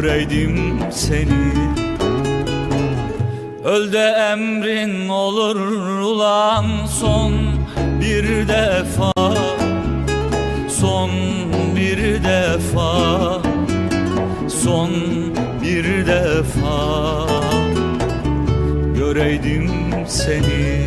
Göreydim seni. Öl de emrin olur ulan son bir defa. Son bir defa. Son bir defa. Göreydim seni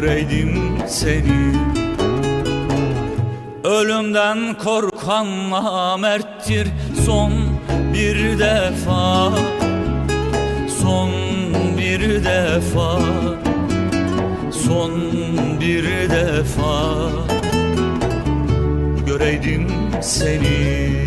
göreydim seni. Ölümden korkan namerttir son bir defa. Son bir defa. Son bir defa. Göreydim seni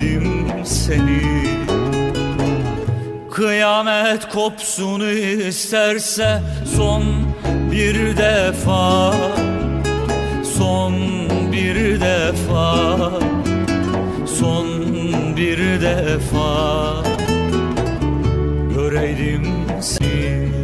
göreydim seni. Kıyamet kopsun isterse son bir defa Son bir defa Son bir defa. Göreydim seni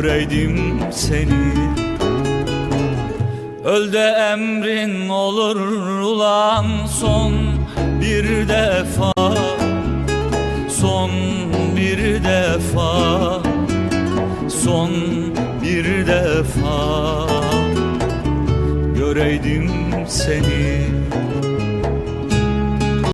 Göreydim seni. Öl de emrin olur ulan Son bir defa. Son bir defa. Son bir defa. Göreydim seni